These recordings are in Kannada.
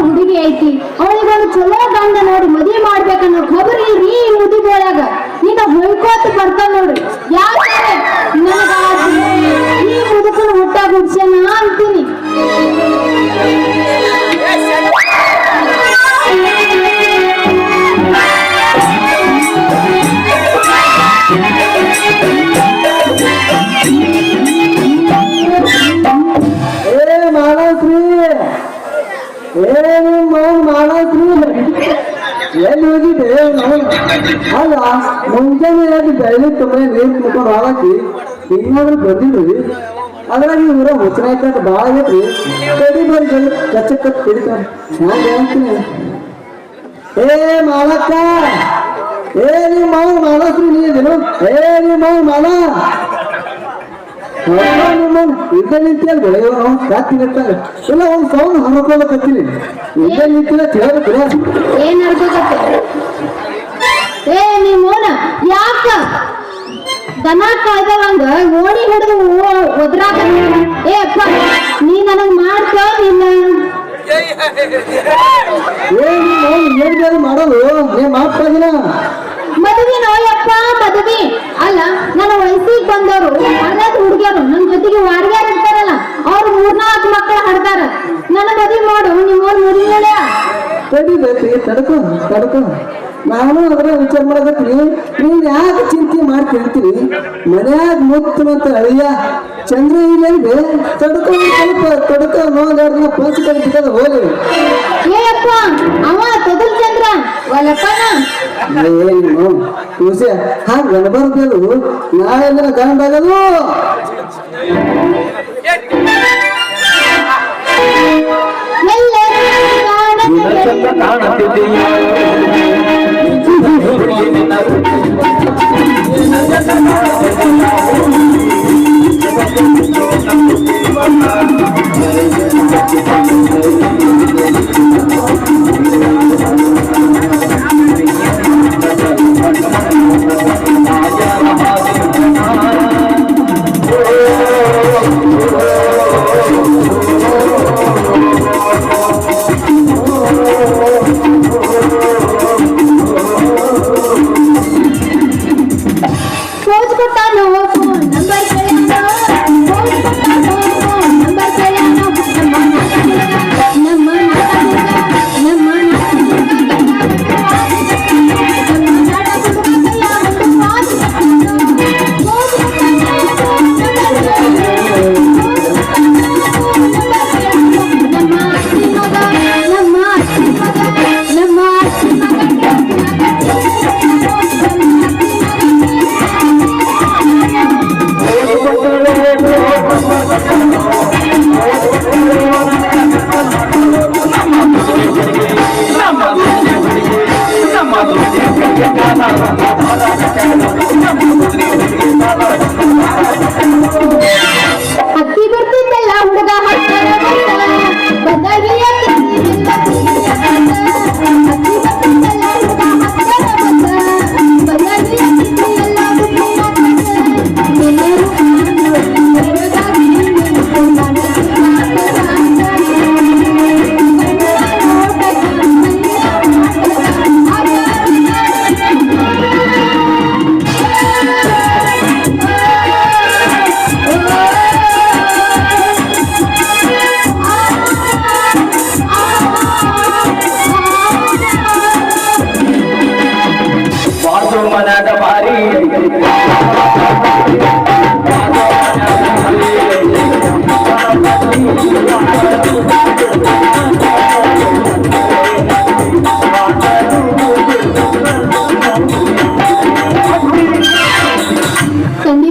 ಹುಡುಗಿ ಐತಿ. ಅವಳಿಗೊಂದು ಚಲೋ ಗಂಡ ನೋಡಿ ಮದುವೆ ಮಾಡ್ಬೇಕನ್ನೋ ಖಬರಿ ಈ ಮುದುಗೊಳಗ ಈಗ ಹೊಯ್ಕೋತ ಬರ್ತಾವ ನೋಡ್ರಿ. ಯಾಕೆ? ನನಗ ಎಲ್ಲಿ ಹೋಗಿದ್ದೆ ಅಲ್ಲ ಮುಂಜಾನೆ ಎದ್ದು ಬೆಳಗ್ಗೆ ತುಂಬ ನೀರು ಕುಡ್ಕೊಂಡು ಅದ್ರಾಗ ಇವ್ರ ಹುಚ್ಚನಾಯ್ತು ಭಾಳ ಆಗೈತ್ರಿ ಕಡಿ ಬರಿ ಕಚ್ಚ ಕಚ್ಚ ಕುಡಿತಾರ ನಾನು ಹೇಳ್ತೀನಿ ಏ, ಮಾಲಕ್ಕ, ಏ, ನಿಮ್ಮ ಮಾನಸ್ರಿ ನೀ ಏ, ನಿಮ್ಮ ಮಾನ ಇದ್ದ ನಿಂತಿಯಲ್ಲ ಬೆಳೆಯೋ ಯಾಕೆ ನಿಂತಾಗ ಇಲ್ಲ ಒಂದು ಸೌಂಡ್ ಹಮ್ಕೊಳಕತ್ತೀನಿ ಇದ್ದ ನಿಂತಿಲ್ಲ ಕೇಳಬೇಕು ಏನ್ ಏ ಮೋನ ಯಾಕ? ದನ ಕಾಯ್ದವಂಗ ಓಣಿ ಹಿಡಿದು ಒದ್ರಾಕ ಏ ಅಪ್ಪ ನೀ ನನಗ್ ಮಾಡ್ಕೋ ನಿನ್ನ ಏನು ಬೇರೆ ಮಾಡೋದು? ಮಾಡ್ತಾಗಿಲ್ಲ ಮದುವೆ ನೋಯಪ್ಪ ಮದುವೆ. ಅಲ್ಲ ನನ್ನ ವಯಸ್ಸಿಗೆ ಬಂದವರು ಹುಡುಗಿಯರು ನನ್ನ ಜೊತೆಗೆ ವಾರ್ಗ್ಯಾರ ಇರ್ತಾರಲ್ಲ ಅವ್ರು ಮೂರ್ನಾಲ್ಕು ಮಕ್ಕಳು ಹಾಡ್ತಾರ. ನನ್ನ ಮದುವೆ ಮಾಡು ನಿಮ್ಮವ್ರ ಮದುವೆ ತಡಿಬೇಕ್ರಿ ತಡ್ಕೊ ತಡ್ಕೊ. ನಾನು ಅದರ ವಿಚಾರ ಮಾಡಬೇಕ್ರಿ ನೀವ್ ಯಾಕೆ ಚಿಂತೆ ಮಾಡಿ ಕೇಳ್ತೀರಿ? ಮನ್ಯಾಗ ಮತ್ತೆ ಅಳಿಯ ಚಂದ್ರ ಇಲ್ಲೇ ತಡ್ಕೊಂಡು ಸ್ವಲ್ಪ ತಡ್ಕೊ ನೋಡ್ಯಾರ ಪಂಚ ಹೋಗಿ ಏ ಅಪ್ಪ ಅವ ತೊದಲ್ ಚಂದ್ರ ಒಲಪ್ಪನ ಏನು ತುಳಸಿ ಹಾಗೆ ಗಣಬರ್ದು ನಾಳೆ ಗಂಡ ಆಗದು. ಎಲ್ಲರೂ ತಂಡಿ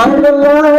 Subhanallah.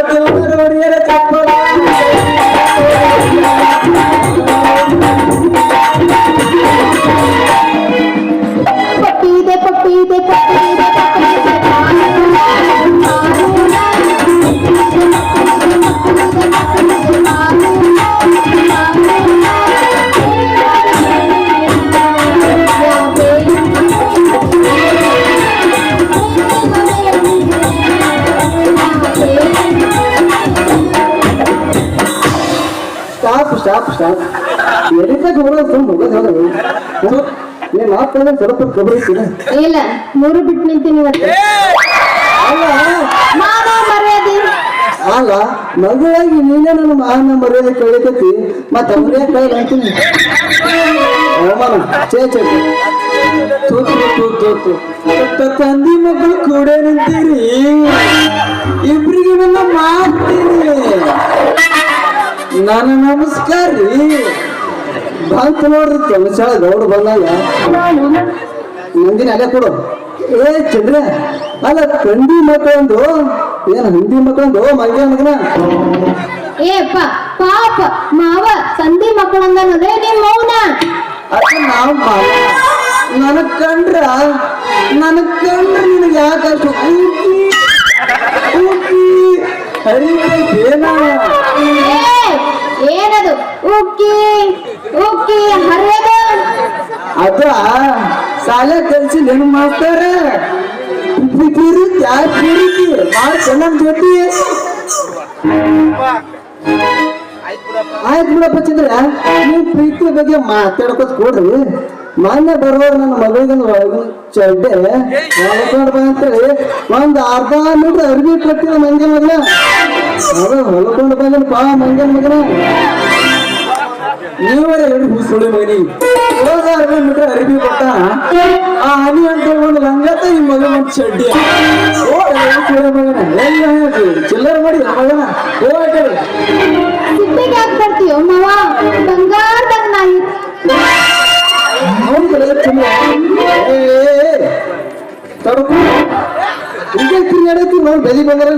ಎದಕ್ಕೆ ಹೋಗೋದು ಸುಮ್ಮ ಹೋಗೋದು ಹೋಗೋದು ನೀನ್ ಮಾತಾಡ ಸ್ವಲ್ಪ ಖಬರ್ ಇಲ್ಲ ಮೂರು ಬಿಟ್ಟು ನಿಂತೀನಿ ಇವತ್ತು. ಅಲ್ಲ ಮಾನ ಮರ್ಯಾದೆ. ಅಲ್ಲ ಮಗುವಾಗಿ ನೀನೇ ನನ್ನ ಮಾನ ಮರ್ಯಾದೆ ಕೇಳಿಕತಿ ಮತ್ತೆ ಅವ್ರೇ ಕೈ ಅಂತೀನಿ ಅವಮಾನ. ಚೇ ಚೇ ತೂತು ತೂತು ತೂತು. ತಂದಿ ಮಕ್ಕಳು ಕೂಡ ನಿಂತೀರಿ. ನಾನು ನಮಸ್ಕಾರ ರೀ. ಬಂತು ನೋಡ್ರಿ ಕೆಲಸ ಗೌಡ ಬಂದಾಗ. ನಂದಿನ ಅಲ್ಲೇ ಕೊಡು. ಏ ಚಂದ್ರ ಅಲ್ಲ ಕಂಡಿ ಮಕ್ಕಳಂದು ಏನ್ ಹಿಂದಿ ಮಕ್ಕಳಂದು ಮಂಗ್ಯ ಮಗನ? ಏಪ್ಪ ಪಾಪ ಮಾವ ಸಂಧಿ ಮಕ್ಕಳಂದನದೇ ನಿಮ್ ಮೌನ? ಅದ ನಾವು ಮಾವ. ನನಗ್ ಕಂಡ್ರ ನನಗ್ ಕಂಡ್ರ ನಿನಗೆ ಯಾಕೆ ಅಷ್ಟು ಊಕಿ ಹರಿ ಹರಿಬೇಕೇನ ಏ ಏನದು? ಉಕ್ಕಿ ಉಕ್ಕಿ, ಹರಿಯದು. ಅದ ಸಾಲ ಕಲ್ಸಿ ನೆನ್ ಮಾಡ್ತಾರ? ಯಾಕೆ ಕಿರಿಕಿ ಭಾಳ ಚೆನ್ನಾಗಿ ಜೊತೆ ಆಯ್ತು ಬಿಡಪ್ಪ ಚಂದ್ರ, ನೀವು ಪ್ರೀತಿ ಬಗ್ಗೆ ಮಾತಾಡ್ಕೊತ ಕೊಡ್ರಿ. ಮೊನ್ನೆ ಬರೋರು ನನ್ನ ಮಗಳಿಗೊಂದು ಚಡ್ಡೆ. ಹೊಲ್ಕೊಂಡ್ ಬಾ ಅಂತೇಳಿ ಒಂದ್ ಅರ್ಧ ಮೀಟರ್ ಅರ್ಬಿ ಮಂಗನ ಮಗನ. ಅದು ಹೊಲ್ಕೊಂಡು ಬಂದನ್ ಪಾ ಮಂಗನ ಮಗನ. ನೀವೇ ಹೇಳಿ ಸುಳಿ ಮಗನಿಗೆ ಹೋದ ಅರ್ಬಿ ಮೀಟರ್ ಅರ್ಬಿ ಕೊಟ್ಟ ಆ ಹನಿ ಅಂತ ಒಂದು ಈ ಮಗ ಒಂದ್ ಚಡ್ಡಿ. ಓ ಸುಳಿ ಮಗನ. ಚಿಲ್ಲರ್ ಮಾಡಿ ಮಗನ. ಹೋಗಿ ಸಿಟ್ಟಿಗೆ ಯಾಕೆ ಬರ್ತೀಯೋ ಮಾವ? ಬಂಗಾರದಾಗ ನಾಯಿ. ಅವ್ನ್ ತಡ್ಕೊ. ಈಗ ತಿರ್ಗಾಡತ್ತಿ ನಾವು ಬೆಲಿ ಬಂದ್ರ